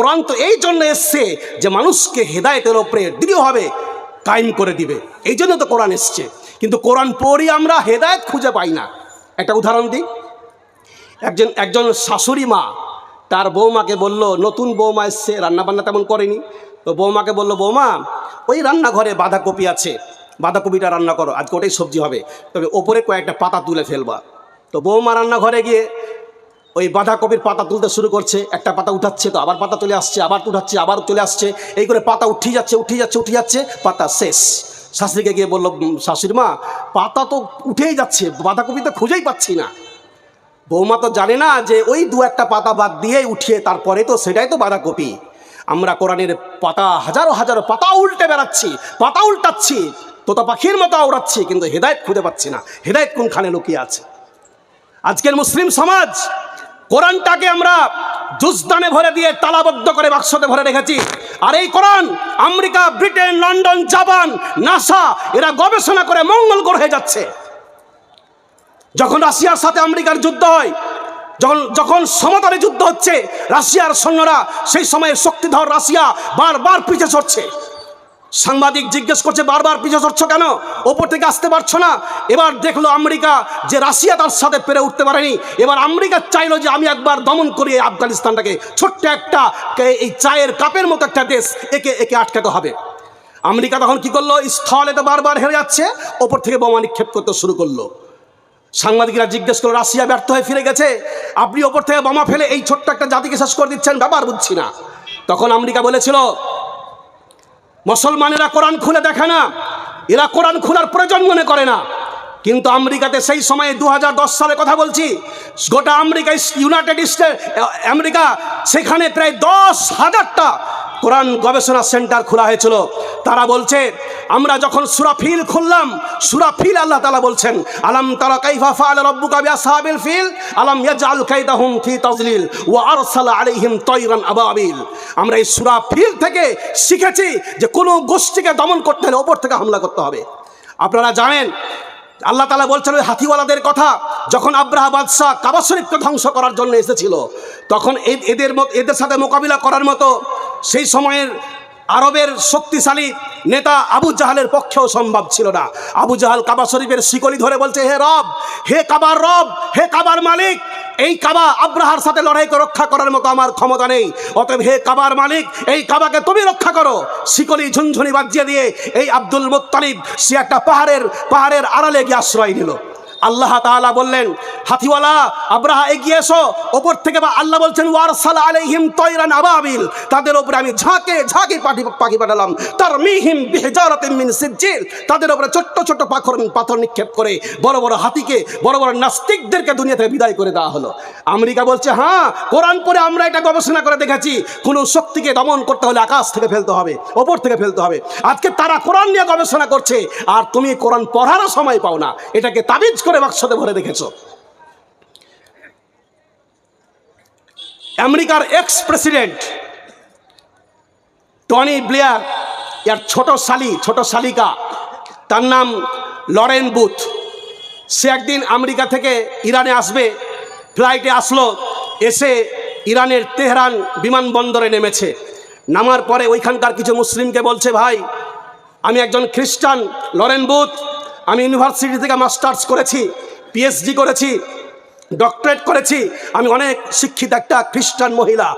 কোরআন তো এই জন্য এসছে যে মানুষকে হেদায়েতের ওপরে দৃঢ়ভাবে কায়েম করে দিবে। এই জন্য তো কোরআন এসছে। কিন্তু কোরআন পড়ি আমরা হেদায়েত খুঁজে পাই না। একটা উদাহরণ দিই। একজন একজন শাশুড়ি মা, তার বৌমাকে বলল, নতুন বৌমা এসছে, রান্নাবান্না তেমন করেনি। তো বৌমাকে বলল, বৌমা, ওই রান্নাঘরে বাঁধাকপি আছে। বাঁধাকপিটা রান্না করো, আজকে ওটাই সবজি হবে। তবে ওপরে কয়েকটা পাতা তুলে ফেলবা। তো বৌমা রান্নাঘরে গিয়ে ওই বাঁধাকপির পাতা তুলতে শুরু করছে, একটা পাতা উঠাচ্ছে তো, আবার পাতা তুলে আসছে, আবার উঠাচ্ছে, আবার চলে আসছে। এই করে পাতা উঠিয়ে যাচ্ছে উঠিয়ে যাচ্ছে উঠিয়ে যাচ্ছে, পাতা শেষ। শাশুড়িকে গিয়ে বলল শাশুড়ি মা, পাতা তো উঠেই যাচ্ছে, বাঁধাকপি তো খুঁজেই পাচ্ছি না। বৌমা তো জানে না যে ওই দু একটা পাতা বাদ দিয়ে উঠিয়ে তারপরে তো সেটাই তো বাঁধাকপি। আমরা কোরআনের পাতা, হাজারো হাজারো পাতা উল্টে বেড়াচ্ছি, পাতা উল্টাচ্ছি, তোতা পাখির মতো উড়াচ্ছি কিন্তু হেদায়ত খুঁজে পাচ্ছি না। হেদায়ত কোনখানে লুকিয়ে আছে? আজকের মুসলিম সমাজ, কোরআনটাকে আমরা জুসদানে ভরে দিয়ে তালাবদ্ধ করে বাক্সতে ভরে রেখেছি। আর এই কোরআন America, Britain, London, Japan, NASA, এরা গবেষণা করে মঙ্গল গ্রহে যাচ্ছে। যখন রাশিয়ার সাথে আমেরিকার যুদ্ধ হয়, যখন যখন সমতলে যুদ্ধ হচ্ছে, রাশিয়ার সৈন্যরা সেই সময়ে শক্তিধর রাশিয়া বারবার পিছে সরছে। সাংবাদিক জিজ্ঞেস করছে, বারবার পিছে সরছ কেন? ওপর থেকে আসতে পারছ না? এবার দেখল আমেরিকা যে রাশিয়া তার সাথে পেরে উঠতে পারেনি। এবার আমেরিকা চাইলো যে আমি একবার দমন করি আফগানিস্তানটাকে। ছোট্ট একটা এই চায়ের কাপের মতো একটা দেশ একে একে আটকাতে হবে। আমেরিকা তখন কি করল? স্থলে তো বারবার হেরে যাচ্ছে, ওপর থেকে বোমা নিক্ষেপ করতে শুরু করল। সাংবাদিকরা জিজ্ঞেস করল, রাশিয়া ব্যর্থ হয়ে ফিরে গেছে? আপনি ওপর থেকে বোমা ফেলে এই ছোট্ট একটা জাতিকে শেষ করে দিচ্ছেন? ব্যাপার বুঝছি না। তখন আমেরিকা বলেছিল মুসলমানেরা কোরআন খুলে দেখে না। এরা কোরআন খোলার প্রয়োজন মনে করে না। কিন্তু আমেরিকাতে সেই সময়ে দু হাজার দশ সালে কথা বলছি, গোটা আমেরিকা ইউনাইটেড স্টেট আমেরিকা, সেখানে প্রায় দশ হাজারটা কোরআন গবেষণা সেন্টার খোলা হয়েছিল। তারা বলছে, আমরা যখন সুরাফিল খুললাম সুরাফিল আল্লাহ তালা বলছেন, আলাম তারা কাইফা ফাআল রাব্বুকা বিআসহাবিল ফিল? আলাম ইয়াজআল কাইদাহুম ফি তাজলিল ওয়া আরসালা আলাইহিম তায়রান আবাবিল? আমরা এই সুরাফিল থেকে শিখেছি যে কোনো গোষ্ঠীকে দমন করতে হলে ওপর থেকে হামলা করতে হবে। আপনারা জানেন, আল্লাহ তালা বলছেন ওই হাতিওয়ালাদের কথা, যখন আব্রাহা বাদশাহ কাবা শরীফকে ধ্বংস করার জন্য এসেছিল, তখন এদের এদের সাথে মোকাবিলা করার মতো সেই সময়ের আরবের শক্তিশালী নেতা আবু জাহালের পক্ষেও সম্ভব ছিল না। আবু জাহাল কাবা শরীফের শিকলি ধরে বলছে, হে রব, হে কাবার রব, হে কাবার মালিক, এই কাবা আব্রাহার সাথে লড়াইকে রক্ষা করার মতো আমার ক্ষমতা নেই। অতএব হে কাবার মালিক, এই কাবাকে তুমি রক্ষা করো। শিকলি ঝুনঝুনি বাজিয়ে দিয়ে এই আব্দুল মুত্তালিব সে একটা পাহাড়ের পাহাড়ের আড়ালে গিয়ে আশ্রয় নিল। আল্লাহ তাআলা বললেন, হাতিওয়ালা, আব্রাহা এগিয়ে এসো। ওপর থেকে বা আল্লাহ বলছেন, ওয়ারসাল আলাইহিম তয়রান আবাবিল। তাদের উপরে আমি ঝাঁকে ঝাঁকে পাখি পাখি পাঠালাম। তার মিহিম মিন সিজ্জিল। তাদের উপরে ছোট্ট ছোট্ট পাথর পাথর নিক্ষেপ করে বড় বড় হাতিকে, বড় বড় নাস্তিকদেরকে দুনিয়া থেকে বিদায় করে দেওয়া হলো। আমেরিকা বলছে হ্যাঁ কোরআন পরে আমরা এটা গবেষণা করে দেখেছি। কোনো শক্তিকে দমন করতে হলে আকাশ থেকে ফেলতে হবে, ওপর থেকে ফেলতে হবে। আজকে তারা কোরআন নিয়ে গবেষণা করছে, আর তুমি কোরআন পড়ারও সময় পাও না। এটাকে তাবিজ করে বাক্সতে ভরে রেখেছো আমেরিকার এক্স প্রেসিডেন্ট টনি ব্লেয়ার, এর ছোট শালি, ছোট শালিকা, তার নাম লরেন বুথ। সে একদিন আমেরিকা থেকে ইরানে আসবে, ফ্লাইটে আসলো, এসে ইরানের তেহরান বিমানবন্দরে নেমেছে। নামার পরে ওইখানকার কিছু মুসলিমকে বলছে, ভাই, আমি একজন খ্রিস্টান, লরেন বুথ আমি ইউনিভার্সিটি থেকে মাস্টার্স করেছি পিএইচডি করেছি ডক্টরেট করেছি। আমি অনেক শিক্ষিত একটা খ্রিস্টান মহিলা।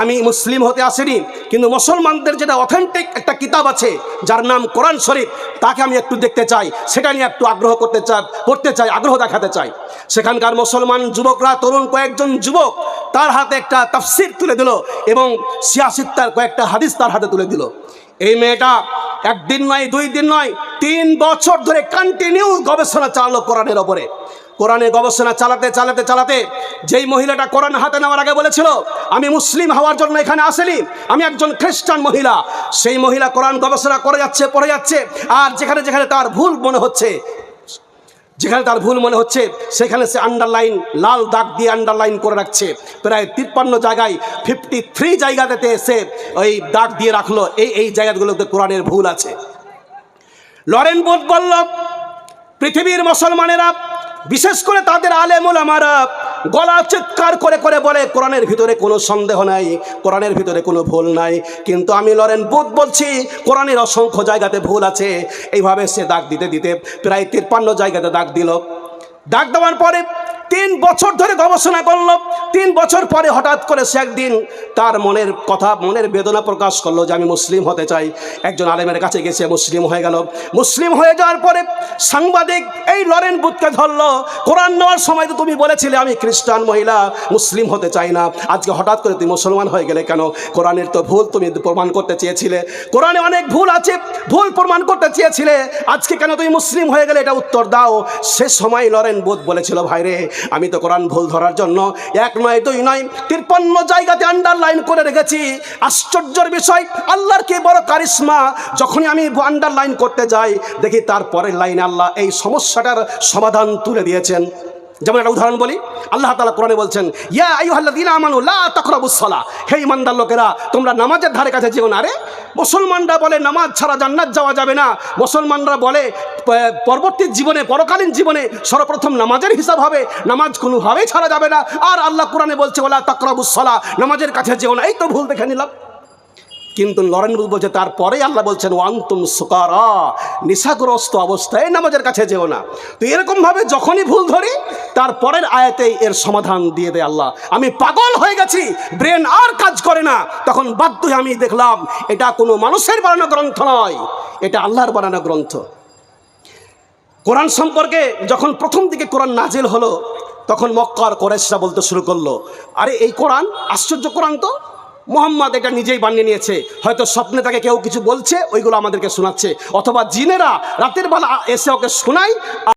আমি মুসলিম হতে আসিনি, কিন্তু মুসলমানদের যেটা অথেন্টিক একটা কিতাব আছে, যার নাম কোরআন শরীফ, তাকে আমি একটু দেখতে চাই। সেটা নিয়ে একটু আগ্রহ করতে চাই করতে চাই, আগ্রহ দেখাতে চাই। সেখানকার মুসলমান যুবকরা, তরুণ কয়েকজন যুবক, তার হাতে একটা তাফসির তুলে দিল এবং সিয়াসিত্তার কয়েকটা হাদিস তার হাতে তুলে দিল। এই মেয়েটা একদিন নয়, দুই দিন নয়, তিন বছর ধরে কন্টিনিউ গবেষণা চালালো কোরআনের ওপরে। কোরআনে গবেষণা চালাতে চালাতে চালাতে যেই মহিলাটা কোরআন হাতে নেওয়ার আগে বলেছিল, আমি মুসলিম হওয়ার জন্য এখানে আসেনি, আমি একজন খ্রিস্টান মহিলা। সেই মহিলা কোরআন গবেষণা করে যাচ্ছে, পড়ে যাচ্ছে, আর যেখানে যেখানে তার ভুল মনে হচ্ছে যেখানে তার ভুল মনে হচ্ছে, সেখানে সে আন্ডারলাইন লাল দাগ দিয়ে আন্ডারলাইন করে রাখছে। প্রায় তিপ্পান্ন জায়গায় ফিফটি থ্রি জায়গাতে এসে ওই দাগ দিয়ে রাখল। এই এই জায়গাগুলোতে কোরআনের ভুল আছে। লরেন বোধ বলল, পৃথিবীর মুসলমানেরা, বিশেষ করে তাদের আলেমুল আমারা গলা চিৎকার করে করে বলে, কোরআনের ভিতরে কোনো সন্দেহ নাই, কোরআনের ভিতরে কোনো ভুল নাই। কিন্তু আমি লরেন বুধ বলছি, কোরআনের অসংখ্য জায়গাতে ভুল আছে। এইভাবে সে দাগ দিতে দিতে প্রায় তিপ্পান্ন জায়গাতে দাগ দিল। দাগ দেওয়ার পরে তিন বছর ধরে গবেষণা করল তিন বছর পরে হঠাৎ করে সে একদিন তার মনের কথা, মনের বেদনা প্রকাশ করল যে আমি মুসলিম হতে চাই। একজন আলেমের কাছে গেছে মুসলিম হয়ে গেল। মুসলিম হয়ে যাওয়ার পরে সাংবাদিক এই লরেন বুথকে ধরলো, কোরআন নেওয়ার সময় তো তুমি বলেছিলে আমি খ্রিস্টান মহিলা, মুসলিম হতে চাই না। আজকে হঠাৎ করে তুমি মুসলমান হয়ে গেলে কেন? কোরআনের তো ভুল তুমি প্রমাণ করতে চেয়েছিলে। কোরআনে অনেক ভুল আছে, ভুল প্রমাণ করতে চেয়েছিলে। আজকে কেন তুমি মুসলিম হয়ে গেলে এটা উত্তর দাও? সে সময় লরেন বোধ বলেছিল, ভাইরে, আমি তো কোরআন ভুল ধরার জন্য এক নয় দুই নয় তিরপন্ন জায়গাতে আন্ডারলাইন করে রেখেছি। আশ্চর্যের বিষয়, আল্লাহর কি বড় কারিশ্মা? যখনই আমি আন্ডারলাইন করতে যাই, দেখি তারপরের লাইনে আল্লাহ এই সমস্যাটার সমাধান তুলে দিয়েছেন। যেমন একটা উদাহরণ বলি, আল্লাহ তালা কোরআনে বলছেন, ইয়া আইয়ুহাল্লাযীনা আমানু লা তাকরাবুস সালাহ হে ইমানদার লোকেরা, তোমরা নামাজের ধারে কাছে যেও না রে, মুসলমানরা বলে নামাজ ছাড়া জান্নাত যাওয়া যাবে না, মুসলমানরা বলে পরবর্তী জীবনে, পরকালীন জীবনে সর্বপ্রথম নামাজের হিসাব হবে, নামাজ কোনোভাবেই ছাড়া যাবে না, আর আল্লাহ কোরআনে বলছে ওলা তকরাবুসলা নামাজের কাছে যেও না এই তো ভুল দেখে নিলাম। কিন্তু লরেন বলছে তারপরে আল্লাহ বলছেন, ওয়ান্তুম সুকারা, নিশাগ্রস্ত অবস্থায় নামাজের কাছে যেও না। তো এরকমভাবে যখনই ভুল ধরি তারপরের আয়াতেই এর সমাধান দিয়ে দেয় আল্লাহ। আমি পাগল হয়ে গেছি, ব্রেন আর কাজ করে না। তখন বাধ্য আমি দেখলাম, এটা কোনো মানুষের বানানো গ্রন্থ নয়, এটা আল্লাহর বানানো গ্রন্থ। কোরআন সম্পর্কে যখন প্রথম দিকে কোরআন নাজিল হলো, তখন মক্কার কোরেশরা বলতে শুরু করল, আরে, এই কোরআন আশ্চর্য কোরআন তো। মোহাম্মদ এটা নিজেই বানিয়ে নিয়েছে। হয়তো স্বপ্নে তাকে কেউ কিছু বলছে, ওইগুলো আমাদেরকে শোনাচ্ছে। অথবা জিনেরা রাতের বেলা এসে ওকে শোনায়